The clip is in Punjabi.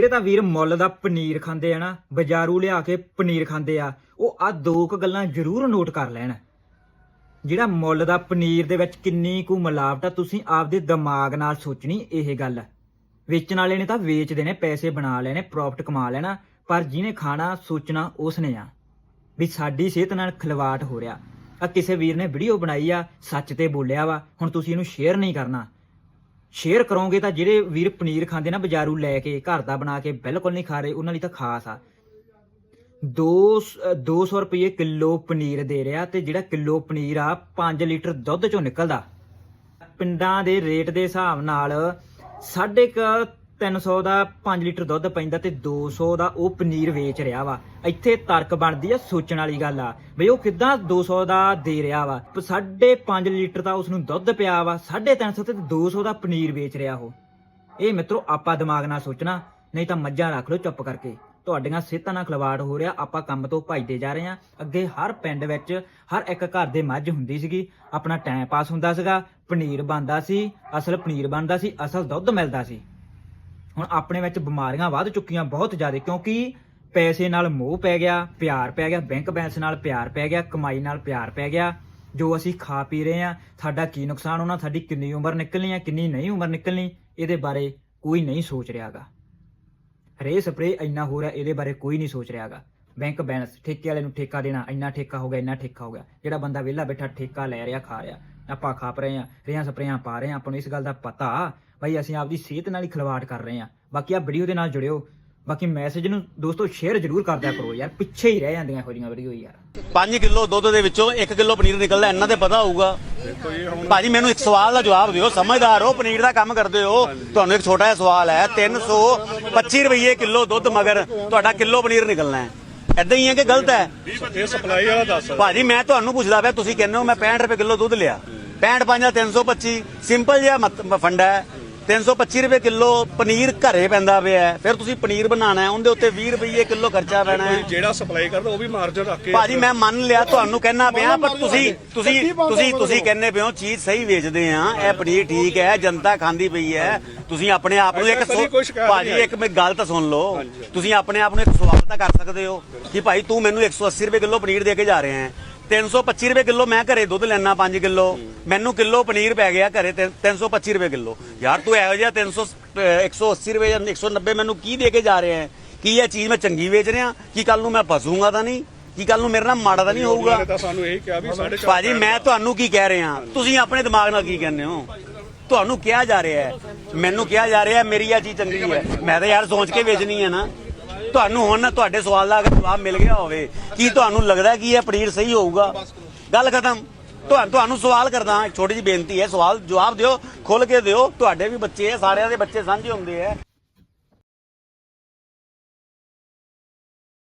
ਜਿਹੜੇ ਤਾਂ ਵੀਰ ਮੁੱਲ ਦਾ ਪਨੀਰ ਖਾਂਦੇ ਆ ਨਾ, ਬਾਜ਼ਾਰੂ ਲਿਆ ਕੇ ਪਨੀਰ ਖਾਂਦੇ ਆ, ਉਹ ਆ ਦੋ ਕੁ ਗੱਲਾਂ ਜ਼ਰੂਰ ਨੋਟ ਕਰ ਲੈਣ। ਜਿਹੜਾ ਮੁੱਲ ਦਾ ਪਨੀਰ ਦੇ ਵਿੱਚ ਕਿੰਨੀ ਕੁ ਮਿਲਾਵਟ ਆ, ਤੁਸੀਂ ਆਪਦੇ ਦਿਮਾਗ ਨਾਲ ਸੋਚਣੀ ਇਹ ਗੱਲ। ਵੇਚਣ ਵਾਲੇ ਨੇ ਤਾਂ ਵੇਚਦੇ ਨੇ, ਪੈਸੇ ਬਣਾ ਲੈਣੇ ਪ੍ਰੋਫਿਟ ਕਮਾ ਲੈਣਾ, ਪਰ ਜਿਹਨੇ ਖਾਣਾ, ਸੋਚਣਾ, ਉਸਨੇ ਆ। ਵੀ ਸਾਡੀ ਸਿਹਤ ਨਾਲ ਖਿਲਵਾੜ ਹੋ ਰਿਹਾ। ਆ ਕਿਸੇ ਵੀਰ ਨੇ ਵੀਡੀਓ ਬਣਾਈ ਆ, ਸੱਚ ਤੇ ਬੋਲਿਆ ਵਾ, ਹੁਣ ਤੁਸੀਂ ਇਹਨੂੰ ਸ਼ੇਅਰ ਨਹੀਂ ਕਰਨਾ। ਸ਼ੇਅਰ ਕਰੋਗੇ ਤਾਂ ਜਿਹੜੇ ਵੀਰ ਪਨੀਰ ਖਾਂਦੇ ਨਾ ਬਾਜ਼ਾਰੂ ਲੈ ਕੇ, ਘਰ ਦਾ ਬਣਾ ਕੇ ਬਿਲਕੁਲ ਨਹੀਂ ਖਾ ਰਹੇ, ਉਹਨਾਂ ਲਈ ਤਾਂ ਖਾਸ ਆ। 2 200 ਰੁਪਏ ਕਿਲੋ ਪਨੀਰ ਦੇ ਰਿਹਾ ਤੇ ਜਿਹੜਾ ਕਿਲੋ ਪਨੀਰ ਆ 5 ਲੀਟਰ ਦੁੱਧ ਚੋਂ ਨਿਕਲਦਾ। ਪਿੰਡਾਂ ਦੇ ਰੇਟ ਦੇ ਹਿਸਾਬ ਨਾਲ ਸਾਢੇ ਕੁ 300 ਦਾ 5 ਲੀਟਰ ਦੁੱਧ ਪੈਂਦਾ ਤੇ 200 ਦਾ ਉਹ ਪਨੀਰ ਵੇਚ ਰਿਹਾ ਵਾ। ਇੱਥੇ ਤਰਕ ਬਣਦੀ ਆ, ਸੋਚਣ ਵਾਲੀ ਗੱਲ ਆ। ਬਈ ਉਹ ਕਿੱਦਾਂ 200 ਦਾ ਦੇ ਰਿਹਾ ਵਾ। ਪ- ਸਾਢੇ 5 ਲੀਟਰ ਦਾ ਉਸ ਨੂੰ ਦੁੱਧ ਪਿਆ ਵਾ 350 ਤੇ 200 ਦਾ ਪਨੀਰ ਵੇਚ ਰਿਹਾ ਉਹ। ਇਹ ਮਿੱਤਰੋ, ਆਪਾਂ ਦਿਮਾਗ ਨਾਲ ਸੋਚਣਾ, ਨਹੀਂ ਤਾਂ ਮੱਝਾਂ ਰੱਖ ਲਓ ਚੁੱਪ ਕਰਕੇ। ਤੁਹਾਡੀਆਂ ਸਿਹਤਾਂ ਨਾਲ ਖਿਲਵਾੜ ਹੋ ਰਿਹਾ, ਆਪਾਂ ਕੰਮ ਤੋਂ ਭੱਜਦੇ ਜਾ ਰਹੇ ਹਾਂ। ਅੱਗੇ ਹਰ ਪਿੰਡ ਵਿੱਚ ਹਰ ਇੱਕ ਘਰ ਦੇ ਮੱਝ ਹੁੰਦੀ ਸੀਗੀ, ਆਪਣਾ ਟਾਈਮ ਪਾਸ ਹੁੰਦਾ ਸੀਗਾ, ਪਨੀਰ ਬਣਦਾ ਸੀ, ਅਸਲ ਪਨੀਰ ਬਣਦਾ ਸੀ, ਅਸਲ ਦੁੱਧ ਮਿਲਦਾ ਸੀ। ਹੁਣ ਆਪਣੇ ਵਿੱਚ ਬਿਮਾਰੀਆਂ ਵੱਧ ਚੁੱਕੀਆਂ ਬਹੁਤ ਜ਼ਿਆਦਾ, ਕਿਉਂਕਿ ਪੈਸੇ ਨਾਲ ਮੋਹ ਪੈ ਗਿਆ, ਪਿਆਰ ਪੈ ਗਿਆ ਬੈਂਕ ਬੈਲੈਂਸ ਨਾਲ ਪਿਆਰ ਪੈ ਗਿਆ, ਕਮਾਈ ਨਾਲ ਪਿਆਰ ਪੈ ਗਿਆ, ਜੋ ਅਸੀਂ ਖਾ ਪੀ ਰਹੇ ਆ ਸਾਡਾ ਕੀ ਨੁਕਸਾਨ ਹੋਣਾ, ਸਾਡੀ ਕਿੰਨੀ ਉਮਰ ਨਿਕਲਣੀ ਆ ਕਿੰਨੀ ਨਹੀਂ ਉਮਰ ਨਿਕਲਣੀ, ਇਹਦੇ ਬਾਰੇ ਕੋਈ ਨਹੀਂ ਸੋਚ ਰਿਹਾਗਾ। ਰੇ ਸਪਰੇ ਇੰਨਾ ਹੋ ਰਿਹਾ, ਇਹਦੇ ਬਾਰੇ ਕੋਈ ਨਹੀਂ ਸੋਚ ਰਿਹਾਗਾ। ਬੈਂਕ ਬੈਲੈਂਸ ਠੇਕੇ ਵਾਲੇ ਨੂੰ ਠੇਕਾ ਦੇਣਾ, ਇੰਨਾ ਠੇਕਾ ਹੋ ਗਿਆ, ਇੰਨਾ ਠੇਕਾ ਹੋ ਗਿਆ। ਜਿਹੜਾ ਬੰਦਾ ਵਿਹਲਾ ਬੈਠਾ, ਠੇਕਾ ਲੈ ਰਿਹਾ, ਖਾ ਰਿਹਾ, ਆਪਾਂ ਖਾ ਰਹੇ ਆ ਰੇਹਾਂ ਸਪਰੇਆਂ ਪਾ ਰਹੇ ਆ ਆਪਾਂ ਨੂੰ ਇਸ ਗੱਲ ਦਾ ਪਤਾ ਭਾਈ ਅਸੀਂ ਆਪਦੀ ਸਿਹਤ ਨਾਲ ਹੀ ਖਿਲਵਾੜ ਕਰ ਰਹੇ ਆ ਬਾਕੀ ਆ ਵੀਡੀਓ ਦੇ ਨਾਲ ਜੁੜਿਓ। ਬਾਕੀ ਮੈਸੇਜ ਨੂੰ ਦੋਸਤੋ ਸ਼ੇਅਰ ਜ਼ਰੂਰ ਕਰਦਿਆ ਕਰੋ ਯਾਰ। ਪਿੱਛੇ ਹੀ ਰਹਿ ਜਾਂਦੀਆਂ ਇਹੋ ਜਿਹੀਆਂ ਵੀਡੀਓ ਯਾਰ। 5 ਕਿਲੋ ਦੁੱਧ ਦੇ ਵਿੱਚੋਂ 1 ਕਿਲੋ ਪਨੀਰ ਨਿਕਲਦਾ ਇਹਨਾਂ ਤੇ ਪਤਾ ਹੋਊਗਾ। ਭਾਜੀ ਮੈਨੂੰ ਇੱਕ ਸਵਾਲ ਦਾ ਜਵਾਬ ਦਿਓ। ਸਮਝਦਾਰ ਹੋ ਪਨੀਰ ਦਾ ਕੰਮ ਕਰਦੇ ਹੋ। ਤੁਹਾਨੂੰ ਇੱਕ ਛੋਟਾ ਜਿਹਾ ਸਵਾਲ ਹੈ। 325 ਰੁਪਏ ਕਿਲੋ ਦੁੱਧ ਮਗਰ ਤੁਹਾਡਾ ਕਿਲੋ ਪਨੀਰ ਨਿਕਲਣਾ ਹੈ। ਐਦਾਂ ਹੀ ਹੈ ਕਿ ਗਲਤ ਹੈ? ਇਹ ਸਪਲਾਈ ਵਾਲਾ ਦੱਸ। ਭਾਜੀ ਮੈਂ ਤੁਹਾਨੂੰ ਪੁੱਛਦਾ ਪਿਆ ਤੁਸੀਂ ਕਹਿੰਦੇ ਹੋ ਮੈਂ 65 ਰੁਪਏ ਕਿਲੋ ਦੁੱਧ ਲਿਆ। 65 ਪੰਜਾ 325 ਸਿੰਪਲ ਜਿਹਾ ਫੰਡਾ ਹੈ। 325 ਰੁਪਏ ਕਿਲੋ ਪਨੀਰ ਘਰੇ ਪੈਂਦਾ ਪਿਆ ਹੈ। ਫਿਰ ਤੁਸੀਂ ਪਨੀਰ ਬਣਾਉਣਾ ਹੈ ਉਹਦੇ ਉੱਤੇ 20 ਰੁਪਏ ਕਿਲੋ ਖਰਚਾ ਪੈਣਾ ਹੈ। ਜਿਹੜਾ ਸਪਲਾਈ ਕਰਦਾ ਉਹ ਵੀ ਮਾਰਜਨ ਰੱਖ ਕੇ ਭਾਜੀ ਮੈਂ ਮੰਨ ਲਿਆ ਤੁਹਾਨੂੰ ਕਹਿਣਾ ਪਿਆ ਪਰ ਤੁਸੀਂ ਤੁਸੀਂ ਤੁਸੀਂ ਤੁਸੀਂ ਕਹਿੰਦੇ ਪਿਓ ਚੀਜ਼ ਸਹੀ ਵੇਚਦੇ ਆ ਇਹ ਪਨੀਰ ਠੀਕ ਹੈ ਜਨਤਾ ਖਾਂਦੀ ਪਈ ਹੈ। ਤੁਸੀਂ ਆਪਣੇ ਆਪ ਨੂੰ ਇੱਕ ਸੋ- ਭਾਜੀ ਇੱਕ ਮੇਰੀ ਗੱਲ ਤਾਂ ਸੁਣ ਲਓ। ਤੁਸੀਂ ਆਪਣੇ ਆਪ ਨੂੰ ਇੱਕ ਸਵਾਲ ਤਾਂ ਕਰ ਸਕਦੇ ਹੋ ਕਿ ਭਾਈ ਤੂੰ ਮੈਨੂੰ 180 ਰੁਪਏ ਕਿਲੋ ਪਨੀਰ ਦੇ ਕੇ ਜਾ ਰਿਹਾ ਹੈ। 325 ਰੁਪਏ ਕਿਲੋ ਮੈਂ ਘਰੇ ਦੁੱਧ ਲੈਣਾ 5 ਕਿਲੋ। ਮੈਨੂੰ ਕਿਲੋ ਪਨੀਰ ਪੈ ਗਿਆ ਘਰੇ ਤਿੰਨ- 325 ਰੁਪਏ ਕਿਲੋ। ਯਾਰ ਤੂੰ ਇਹੋ ਜਿਹਾ 300 ਅਹ 180 ਰੁਪਏ ਜਾਂ 190 ਮੈਨੂੰ ਕੀ ਦੇ ਕੇ ਜਾ ਰਿਹਾ ਹੈ? ਕੀ ਇਹ ਚੀਜ਼ ਮੈਂ ਚੰਗੀ ਵੇਚ ਰਿਹਾ? ਕੀ ਕੱਲ ਨੂੰ ਮੈਂ ਫਸੂੰਗਾ ਤਾਂ ਨਹੀਂ? ਕੀ ਕੱਲ ਨੂੰ ਮੇਰੇ ਨਾਲ ਮਾੜਾ ਤਾਂ ਨਹੀਂ ਹੋਊਗਾ? ਉਹਨਾਂ ਨੇ ਤਾਂ ਸਾਨੂੰ ਇਹ ਕਿਹਾ ਵੀ ਸਾਡੇ ਭਾਜੀ ਮੈਂ ਤੁਹਾਨੂੰ ਕੀ ਕਹਿ ਰਿਹਾ? ਤੁਸੀਂ ਆਪਣੇ ਦਿਮਾਗ ਨਾਲ ਕੀ ਕਹਿੰਦੇ ਹੋ? ਤੁਹਾਨੂੰ ਕਿਹਾ ਜਾ ਰਿਹਾ ਹੈ? ਮੈਨੂੰ ਕਿਹਾ ਜਾ ਰਿਹਾ ਹੈ ਮੇਰੀ ਆ ਚੀਜ਼ ਚੰਗੀ ਹੈ। ਮੈਂ ਤਾਂ ਯਾਰ ਸੋਚ ਕੇ ਵੇਚਣੀ ਹੈ ਨਾ। ਤੁਹਾਨੂੰ ਹੁਣ ਤੁਹਾਡੇ ਸਵਾਲ ਦਾ ਅਗਰ ਜਵਾਬ ਮਿਲ ਗਿਆ ਹੋਵੇ, ਕੀ ਤੁਹਾਨੂੰ ਲੱਗਦਾ ਕਿ ਇਹ ਪਨੀਰ ਸਹੀ ਹੋਊਗਾ? ਗੱਲ ਖਤਮ। ਤੁਹਾਨੂੰ ਸਵਾਲ ਕਰਦਾ ਇੱਕ ਛੋਟੀ ਜਿਹੀ ਬੇਨਤੀ ਹੈ, ਸਵਾਲ ਜਵਾਬ ਦਿਓ ਖੁੱਲ ਕੇ ਦਿਓ। ਤੁਹਾਡੇ ਵੀ ਬੱਚੇ ਹੈ, ਸਾਰਿਆਂ ਦੇ ਬੱਚੇ ਸਾਂਝੇ ਹੁੰਦੇ ਹੈ।